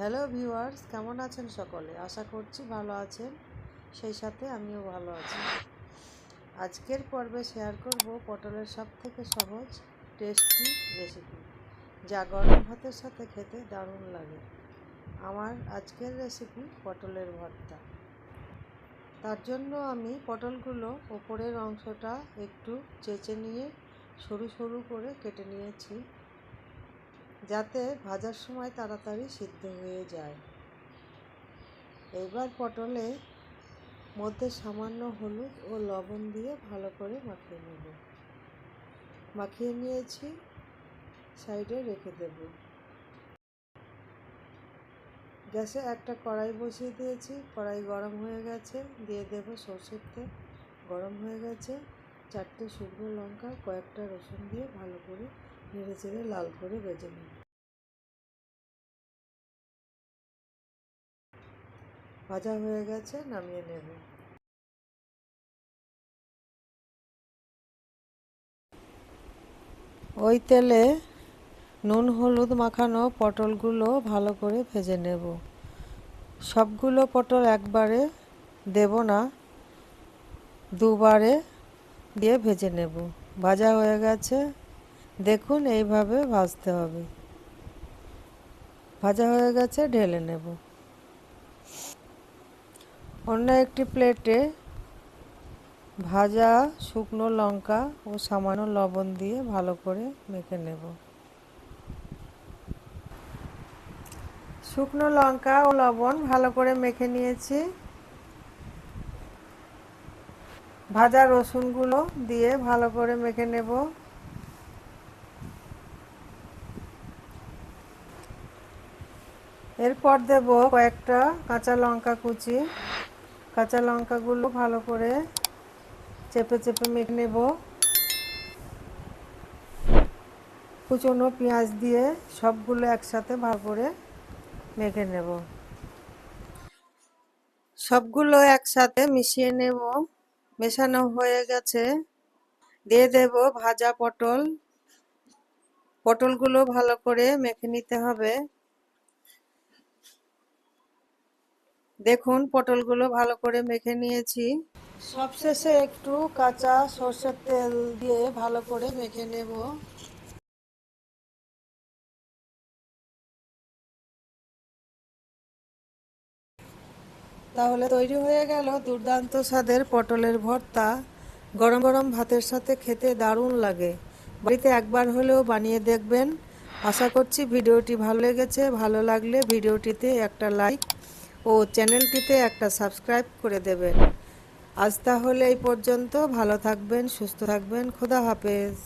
Hello viewers কেমন আছেন সকলে? আশা করছি ভালো আছেন। সেই সাথে আমিও ভালো আছি। আজকের পর্বে শেয়ার করব পটলের সব থেকে সহজ টেস্টি রেসিপি যা গরম ভাতের সাথে খেতে দারুণ লাগে। আমার আজকের রেসিপি পটলের ভর্তা। তার জন্য আমি পটলগুলো ওপরের অংশটা একটু চেঁচে নিয়ে সরু সরু করে কেটে নিয়েছি। যাতে ভাজার সময় তাড়াতাড়ি সিদ্ধ হয়ে যায়। এবার পটলে মধ্যে সামান্য হলুদ ও লবণ দিয়ে ভালো করে মাখিয়ে নেব। মাখিয়ে নিয়েছি, সাইডে রেখে দেব। গ্যাসে একটা কড়াই বসিয়ে দিয়েছি। কড়াই গরম হয়ে গেছে, দিয়ে দেব সর্ষের তেল। গরম হয়ে গেছে, চারটে শুকনো লঙ্কা, কয়েকটা রসুন দিয়ে ভালো করে নেড়ে চেড়ে লাল করে ভেজে নিই ভাজা হয়ে গেছে, নামিয়ে নেব। ওই তেলে নুন, হলুদ মাখানো পটলগুলো ভালো করে ভেজে নেব। সবগুলো পটল একবারে দেব না, দুবারে দিয়ে ভেজে নেব। ভাজা হয়ে গেছে, দেখুন এইভাবে ভাজতে হবে। ভাজা হয়ে গেছে, ঢেলে নেব। অন্য একটি প্লেটে ভাজা, শুকনো লঙ্কা ও সামান্য লবণ দিয়ে ভালো করে মেখে নেব। শুকনো লঙ্কা ও লবণ ভালো করে মেখে নিয়েছি। ভাজা রসুনগুলো দিয়ে ভালো করে মেখে নেব। এরপর দেব কয়েকটা কাঁচা লঙ্কা কুচি। কাঁচা লঙ্কাগুলো ভালো করে চেপে চেপে মেখে নেব। কুচনো পেঁয়াজ দিয়ে সবগুলো একসাথে ভালো করে মেখে নেব। সবগুলো একসাথে মিশিয়ে নেব। মেশানো হয়ে গেছে। দিয়ে দেব ভাজা পটল। পটলগুলো ভালো করে মেখে নিতে হবে। দেখুন, পটলগুলো ভালো করে মেখে নিয়েছি। সবশেষে একটু কাঁচা সর্ষের তেল দিয়ে ভালো করে মেখে নেব। তাহলে তৈরি হয়ে গেল দুর্দান্ত স্বাদের পটলের ভর্তা। গরম গরম ভাতের সাথে খেতে দারুণ লাগে। বাড়িতে একবার হলেও বানিয়ে দেখবেন। আশা করছি ভিডিওটি ভালো লেগেছে। ভালো লাগলে ভিডিওটিতে একটা লাইক ও চ্যানেলটিতে একটা সাবস্ক্রাইব করে দেবেন। আজ তাহলে এই পর্যন্ত। ভালো থাকবেন, সুস্থ থাকবেন। খোদা হাফেজ।